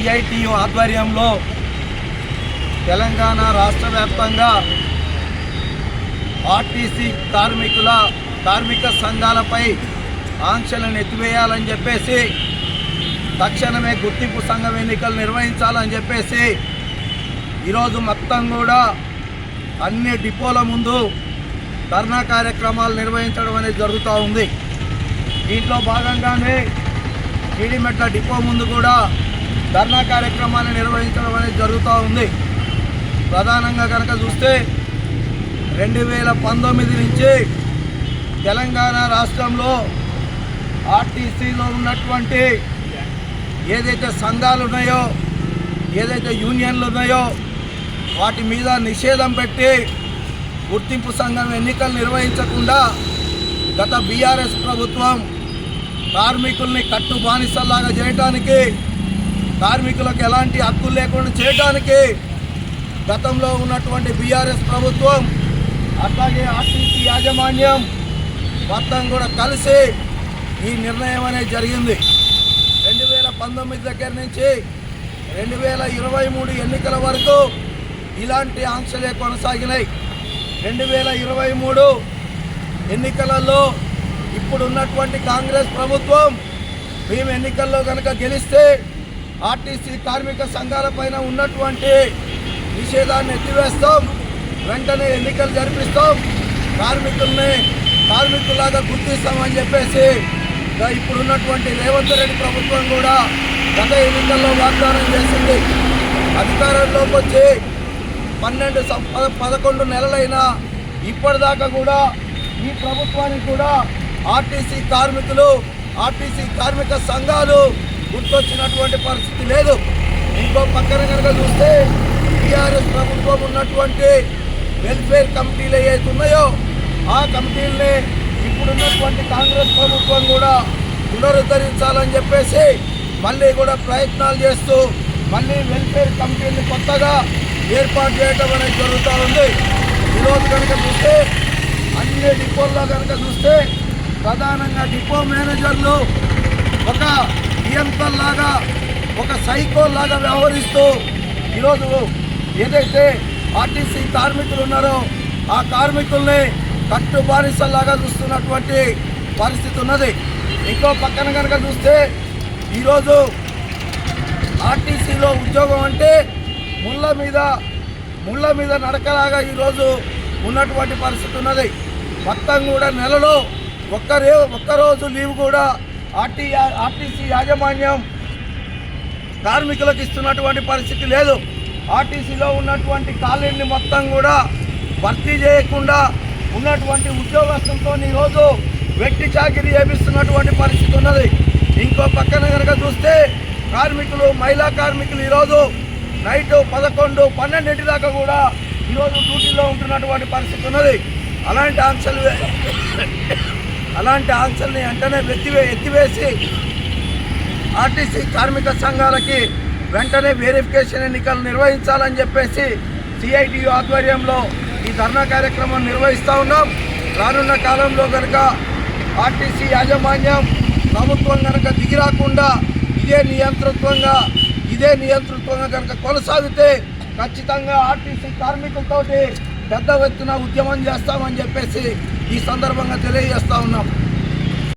CITU ఆధ్వర్యంలో తెలంగాణ రాష్ట్ర వ్యాప్తంగా ఆర్టీసీ కార్మికుల కార్మిక సంఘాలపై ఆంక్షలను ఎత్తివేయాలని చెప్పేసి తక్షణమే గుర్తింపు సంఘం ఎన్నికలు నిర్వహించాలని చెప్పేసి ఈరోజు మొత్తం కూడా అన్ని డిపోల ముందు ధర్నా కార్యక్రమాలు నిర్వహించడం అనేది జరుగుతూ ఉంది. దీంట్లో భాగంగానే జీడిమెట్ల డిపో ముందు కూడా ధర్నా కార్యక్రమాన్ని నిర్వహించడం అనేది జరుగుతూ ఉంది. ప్రధానంగా కనుక చూస్తే రెండు వేల పంతొమ్మిది నుంచి తెలంగాణ రాష్ట్రంలో ఆర్టీసీలో ఉన్నటువంటి ఏదైతే సంఘాలు ఉన్నాయో ఏదైతే యూనియన్లు ఉన్నాయో వాటి మీద నిషేధం పెట్టి గుర్తింపు సంఘం ఎన్నికలు నిర్వహించకుండా గత బీఆర్ఎస్ ప్రభుత్వం కార్మికుల్ని కట్టు బానిసల్లాగా చేయడానికి కార్మికులకు ఎలాంటి హక్కులు లేకుండా చేయడానికి గతంలో ఉన్నటువంటి బీఆర్ఎస్ ప్రభుత్వం అట్లాగే ఆర్టీసీ యాజమాన్యం మొత్తం కూడా కలిసి ఈ నిర్ణయం అనేది జరిగింది. రెండు వేల పంతొమ్మిది దగ్గర నుంచి రెండు వేల ఇరవై మూడు ఎన్నికల వరకు ఇలాంటి ఆంక్షలే కొనసాగినాయి. రెండు వేల ఇరవై మూడు ఎన్నికలలో ఇప్పుడున్నటువంటి కాంగ్రెస్ ప్రభుత్వం మేము ఎన్నికల్లో కనుక గెలిస్తే ఆర్టీసీ కార్మిక సంఘాల పైన ఉన్నటువంటి నిషేధాన్ని ఎత్తివేస్తాం. వెంటనే ఎన్నికలు జరిపిస్తాం. కార్మికుల్ని కార్మికులాగా గుర్తిస్తామని చెప్పేసి ఇప్పుడున్నటువంటి రేవంత్ రెడ్డి ప్రభుత్వం కూడా గత ఎన్నికల్లో వాగ్దానం చేసింది. అధికారంలోకి వచ్చి పన్నెండు సం- పదకొండు నెలలైనా ఇప్పటిదాకా కూడా ఈ ప్రభుత్వానికి కూడా ఆర్టీసీ కార్మికులు ఆర్టీసీ కార్మిక సంఘాలు గుర్తొచ్చినటువంటి పరిస్థితి లేదు. ఇంకో పక్కన కనుక చూస్తే టీఆర్ఎస్ ప్రభుత్వం ఉన్నటువంటి వెల్ఫేర్ కమిటీలు ఏవైతే ఉన్నాయో ఆ కమిటీలనే ఇప్పుడున్నటువంటి కాంగ్రెస్ ప్రభుత్వం కూడా పునరుద్ధరించాలని చెప్పేసి మళ్ళీ కూడా ప్రయత్నాలు చేస్తూ మళ్ళీ వెల్ఫేర్ కమిటీని కొత్తగా ఏర్పాటు చేయటం అనేది జరుగుతూ ఉంది. ఈరోజు కనుక చూస్తే అన్ని డిపోల్లో కనుక చూస్తే ప్రధానంగా డిపో మేనేజర్లు లాగా ఒక సైకో లాగా వ్యవహరిస్తూ ఈరోజు ఏదైతే ఆర్టీసీ కార్మికులు ఉన్నారో ఆ కార్మికుల్ని కట్టు బానిసల్లాగా చూస్తున్నటువంటి పరిస్థితి ఉన్నది. ఇంకో పక్కన కనుక చూస్తే ఈరోజు ఆర్టీసీలో ఉద్యోగం అంటే ముళ్ళ మీద ముళ్ళ మీద నడకలాగా ఈరోజు ఉన్నటువంటి పరిస్థితి ఉన్నది. మొత్తం కూడా నెలలో ఒక్కరే ఒక్కరోజు లీవ్ కూడా ఆర్టీ ఆర్టీసీ యాజమాన్యం కార్మికులకు ఇస్తున్నటువంటి పరిస్థితి లేదు. ఆర్టీసీలో ఉన్నటువంటి ఖాళీని మొత్తం కూడా భర్తీ చేయకుండా ఉన్నటువంటి ఉద్యోగస్తులతో ఈరోజు వెట్టి చాకిరీ చేపిస్తున్నటువంటి పరిస్థితి ఉన్నది. ఇంకో పక్కన కనుక చూస్తే కార్మికులు మహిళా కార్మికులు ఈరోజు నైట్ పదకొండు పన్నెండింటి దాకా కూడా ఈరోజు డ్యూటీలో ఉంటున్నటువంటి పరిస్థితి ఉన్నది. అలాంటి ఆంక్షలు అలాంటి ఆంక్షల్ని వెంటనే ఎత్తివే ఎత్తివేసి ఆర్టీసీ కార్మిక సంఘాలకి వెంటనే వెరిఫికేషన్ ఎన్నికలు నిర్వహించాలని చెప్పేసి సిఐటియు ఆధ్వర్యంలో ఈ ధర్నా కార్యక్రమం నిర్వహిస్తూ ఉన్నాం. రానున్న కాలంలో కనుక ఆర్టీసీ యాజమాన్యం ప్రభుత్వం కనుక దిగిరాకుండా ఇదే నియంతృత్వంగా ఇదే నియంతృత్వంగా కనుక కొనసాగితే ఖచ్చితంగా ఆర్టీసీ కార్మికులతోటి పెద్ద ఎత్తున ఉద్యమం చేస్తామని చెప్పేసి ఈ సందర్భంగా తెలియజేస్తా ఉన్నాం.